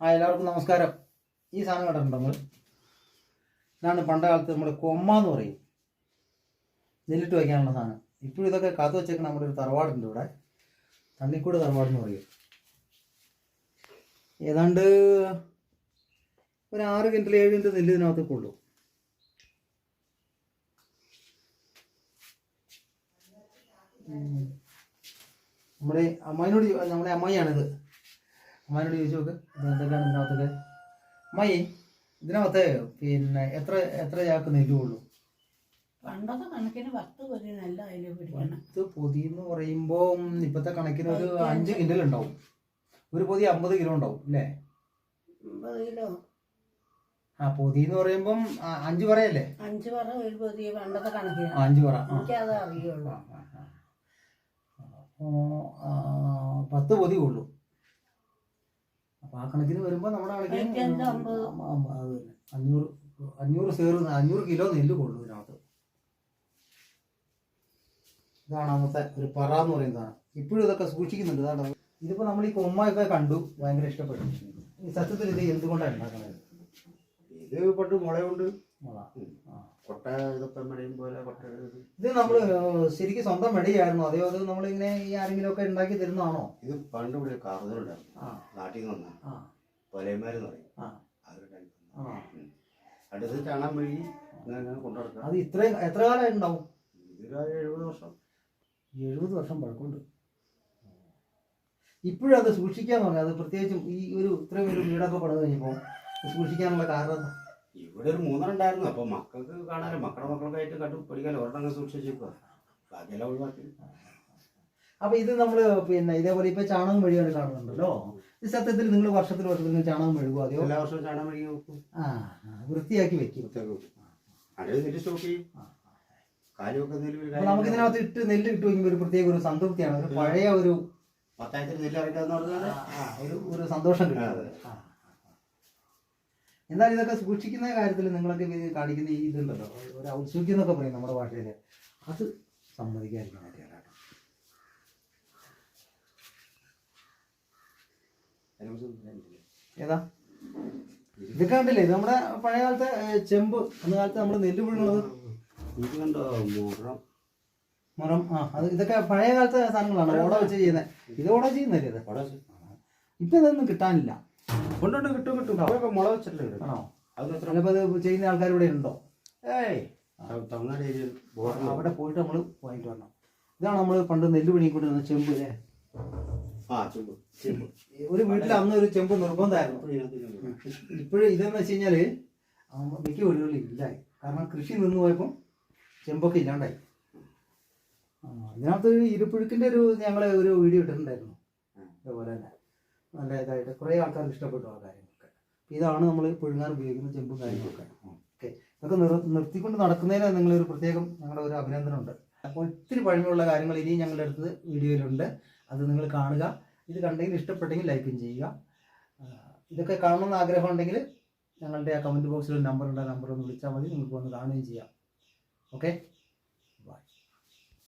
ആ എല്ലാവർക്കും നമസ്കാരം. ഈ സാധനം കണ്ടിട്ടുണ്ടോ നമ്മൾ ഇതാണ് പണ്ട കാലത്ത് നമ്മുടെ കൊമ്മ എന്ന് പറയും. നെല്ലിട്ട് വയ്ക്കാനുള്ള സാധനം. ഇപ്പോഴും ഇതൊക്കെ കാത്തു വെച്ചേക്കുന്ന നമ്മുടെ ഒരു തറവാടുണ്ട് ഇവിടെ. തണ്ണിക്കൂട് തറവാട് എന്ന് പറയും. ഏതാണ്ട് ഒരു ആറ് കിന്റൽ ഏഴ് കിന്റൽ നെല്ല് ഇതിനകത്തൊക്കെ ഉള്ളൂ. നമ്മുടെ അമ്മായിനോട് നമ്മുടെ അമ്മായിയാണിത്. അമ്മായിനോട് ചോദിച്ചു നോക്ക് എന്തൊക്കെയാണ് ഇതിനകത്തൊക്കെ അമ്മായി ഇതിനകത്ത് പിന്നെ എത്ര എത്ര ചാക്ക് നെല്ലുള്ളൂ പണ്ടത്തെ കണക്കിന് പത്ത് പൊതി നെല്ല അതിൽ പിടിക്കണം. പത്ത് പൊതി എന്ന് പറയുമ്പോൾ ഇപ്പോഴത്തെ കണക്കിന് ഒരു അഞ്ച് കിൻഡൽ ഉണ്ടാവും. ഒരു പൊതി അമ്പത് കിലോ ഉണ്ടാവും അല്ലേ? അമ്പത് കിലോ. ആ പൊതി എന്ന് പറയുമ്പം അഞ്ച് പറയല്ലേ? അഞ്ച് പറ ഒരു പൊതി പണ്ടത്തെ കണക്കിന്. ആ, അഞ്ച് പറ. എനിക്കത് അറിയുള്ളൂ പത്ത് പൊതി ആ കണക്കിന് വരുമ്പോ നമ്മുടെ കണക്കിന് അത് തന്നെ. അഞ്ഞൂറ് അഞ്ഞൂറ് സേറ് അഞ്ഞൂറ് കിലോ നെല്ല് കൊള്ളു ഇതിനകത്ത്. ഇതാണ് അന്നത്തെ ഒരു പറ എന്ന് പറയുന്നതാണ് ഇപ്പോഴും ഇതൊക്കെ സൂക്ഷിക്കുന്നുണ്ട്. ഇതാണ് ഇതിപ്പോ നമ്മൾ ഈ കൊമ്മയൊക്കെ കണ്ടു ഭയങ്കര ഇഷ്ടപ്പെട്ടു. ഈ സത്യത്തിൽ ഇത് എന്തുകൊണ്ടാണ് ഉണ്ടാക്കുന്നത്? ഇത് പണ്ട് മുളയുണ്ട്. മുള. കൊട്ട ഇതൊക്കെ മെടയും പോലെ കൊട്ട ഇത്. നമ്മൾ നമ്മൾ ശരിക്കും സ്വന്തം മെടിയായിരുന്നു. അതെയോ അത് നമ്മളിങ്ങനെ ഈ ആരെങ്കിലും ഒക്കെ ഉണ്ടാക്കി തരുന്നതാണോ? ഇത് പണ്ട് ഇവിടെ കാർന്നുണ്ടായിരുന്നു ആ. നാട്ടിൽ നിന്ന് വന്ന പൊലയന്മാരെന്ന് പറയും. ആ. അടുത്ത് ചാണാൻ മെഴുകി ഇങ്ങനെ അത് ഇത്രയും എത്ര കാലം ഉണ്ടാവും? ഇതൊരു എഴുപത് വർഷം. എഴുപത് വർഷം പഴക്കമുണ്ട്. ഇപ്പോഴും അത് സൂക്ഷിക്കാൻ പറഞ്ഞത് അത് പ്രത്യേകിച്ചും ഈ ഒരു ഇത്രയും ഒരു വീടൊക്കെ പണിത് കഴിഞ്ഞപ്പോൾ സൂക്ഷിക്കാനുള്ള കാരണം? ഇവിടെ ഒരു മൂന്നെണ്ണം ഉണ്ടായിരുന്നു അപ്പൊ മക്കൾക്ക് കാണാനോ മക്കളുടെ മക്കൾക്കായിട്ട് കണ്ടു പഠിക്കാൻ ഒരെണ്ണം സൂക്ഷിച്ചേക്കുക ബാക്കിയെല്ലാം ഒഴിവാക്കി. അപ്പൊ ഇത് നമ്മൾ പിന്നെ ഇതേപോലെ ഇപ്പൊ ചാണകം വഴിയാണ് കാണുന്നുണ്ടല്ലോ. ഇത് സത്യത്തിൽ നിങ്ങൾ വർഷത്തിൽ വർഷത്തിൽ ചാണകം മെഴുകുമോ അതെയോ എല്ലാ വർഷവും ചാണകം മെഴുകി വെക്കും. ആ വൃത്തിയാക്കി വെക്കും. വൃത്തിയാക്കി വെക്കും. അത് നെല്ല് സ്റ്റോക്ക് ചെയ്യും. കാര്യമൊക്കെ നെല്ല് നമുക്ക് ഇതിനകത്ത് ഇട്ട് നെല്ല് ഇട്ട് വയ്ക്കുമ്പോൾ ഒരു പ്രത്യേക ഒരു സംതൃപ്തിയാണ്. ഒരു പഴയ ഒരു പത്തായിരത്തിൽ നെല്ല് ഇറക്കാന്ന് പറഞ്ഞാൽ ഒരു ഒരു സന്തോഷം കിട്ടുന്നത്. എന്നാൽ ഇതൊക്കെ സൂക്ഷിക്കുന്ന കാര്യത്തിൽ നിങ്ങളൊക്കെ ഇത് കാണിക്കുന്ന ഈ ഇതുണ്ടല്ലോ. ഒരു ഔത്സുഖ്യം എന്നൊക്കെ പറയും നമ്മുടെ ഭാഷയിൽ അത് സമ്മതിക്കാതിരിക്കാൻ പറ്റില്ല കേട്ടോ. ഏതാ? ഇതൊക്കെ കണ്ടില്ലേ? ഇത് നമ്മുടെ പഴയ കാലത്തെ ചെമ്പ് അന്ന് കാലത്ത് നമ്മൾ നെല്ല് കണ്ടോ? മുറം. മരം ആ അത് ഇതൊക്കെ പഴയ കാലത്തെ സാധനങ്ങളാണ്. ഓട വെച്ച് ചെയ്യുന്നത്. ഇത് ഓട ചെയ്യുന്നല്ലേ ഇത്? ഇപ്പൊ ഇതൊന്നും കിട്ടാനില്ല. കൊണ്ടുണ്ട് കിട്ടും കിട്ടും. അതൊക്കെ മുള വെച്ചിട്ടില്ല ആണോ? അത് ചിലപ്പോൾ ചെയ്യുന്ന ആൾക്കാർ ഇവിടെ ഉണ്ടോ? ഏയ്. തമിഴ്നാട് ഏരിയയിൽ ബോർഡറിൽ അവിടെ പോയിട്ട് നമ്മൾ വാങ്ങിട്ട് വരണം. ഇതാണ് നമ്മൾ പണ്ട് നെല്ല് പിടിക്കൊണ്ടിരുന്ന ചെമ്പ് അല്ലേ? ആ ചെമ്പ്. ചെമ്പ്. ഒരു വീട്ടിൽ അന്ന് ഒരു ചെമ്പ് നിർബന്ധമായിരുന്നു. ഇപ്പോഴും ഇതെന്ന് വെച്ച് കഴിഞ്ഞാൽ മിക്ക വീടുകളിൽ ഇല്ലായി. കാരണം കൃഷി നിന്ന് പോയപ്പം ചെമ്പൊക്കെ ഇല്ലാണ്ടായി. അതിനകത്ത് ഇതിനകത്ത് ഇരുപ്പുഴുക്കിന്റെ ഒരു ഞങ്ങൾ ഒരു വീഡിയോ ഇട്ടിട്ടുണ്ടായിരുന്നു. അതുപോലെ തന്നെ. നല്ല ഇതായിട്ട് കുറേ ആൾക്കാർക്ക് ഇഷ്ടപ്പെട്ടു ആ കാര്യങ്ങളൊക്കെ. ഇതാണ് നമ്മൾ പുഴുങ്ങാൻ ഉപയോഗിക്കുന്ന ചെമ്പും കാര്യങ്ങളൊക്കെ. ഓക്കെ. ഇതൊക്കെ നിർ നിർത്തിക്കൊണ്ട് നടക്കുന്നതിന് നിങ്ങളൊരു പ്രത്യേകം ഞങ്ങളുടെ ഒരു അഭിനന്ദനമുണ്ട്. അപ്പോൾ ഒത്തിരി പഴമയുള്ള കാര്യങ്ങൾ ഇനിയും ഞങ്ങളുടെ അടുത്ത് വീഡിയോയിലുണ്ട്. അത് നിങ്ങൾ കാണുക. ഇത് കണ്ടെങ്കിൽ ഇഷ്ടപ്പെട്ടെങ്കിൽ ലൈക്കും ചെയ്യുക. ഇതൊക്കെ കാണണമെന്ന് ആഗ്രഹം ഉണ്ടെങ്കിൽ ഞങ്ങളുടെ ആ കമന്റ് ബോക്സിൽ നമ്പർ ഉണ്ട്. ആ നമ്പർ ഒന്ന് വിളിച്ചാൽ മതി. നിങ്ങൾക്ക് വന്ന് കാണുകയും ചെയ്യാം. ഓക്കെ?